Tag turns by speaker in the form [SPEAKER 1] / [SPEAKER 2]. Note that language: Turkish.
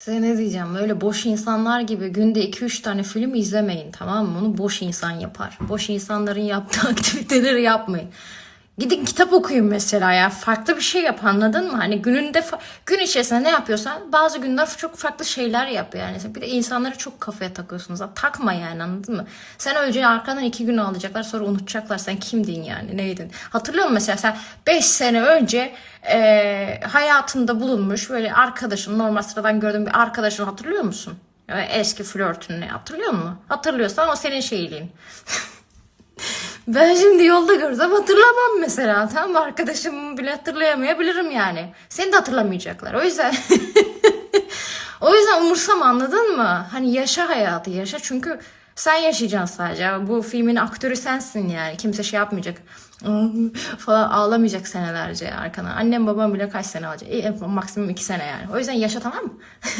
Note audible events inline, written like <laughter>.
[SPEAKER 1] Size ne diyeceğim? Öyle boş insanlar gibi günde 2-3 tane film izlemeyin tamam mı? Onu boş insan yapar. Boş insanların yaptığı <laughs> aktiviteleri yapmayın. Gidin kitap okuyun mesela ya. Farklı bir şey yap anladın mı? Hani gününde gün içerisinde ne yapıyorsan bazı günler çok farklı şeyler yap yani. Bir de insanları çok kafaya takıyorsunuz. Takma yani anladın mı? Sen önce arkadan iki gün alacaklar sonra unutacaklar. Sen kimdin yani neydin? Hatırlıyor musun mesela sen 5 sene önce e, hayatında bulunmuş böyle arkadaşın normal sıradan gördüğün bir arkadaşını hatırlıyor musun? Eski flörtünü hatırlıyor musun? Hatırlıyorsan o senin şeyliğin. <laughs> Ben şimdi yolda görsem hatırlamam mesela. Tamam mı? Arkadaşımı bile hatırlayamayabilirim yani. Seni de hatırlamayacaklar. O yüzden <laughs> o yüzden umursama anladın mı? Hani yaşa hayatı yaşa çünkü sen yaşayacaksın sadece. Bu filmin aktörü sensin yani. Kimse şey yapmayacak. <laughs> falan ağlamayacak senelerce arkana. Annem babam bile kaç sene alacak. E, maksimum iki sene yani. O yüzden yaşa tamam mı? <laughs>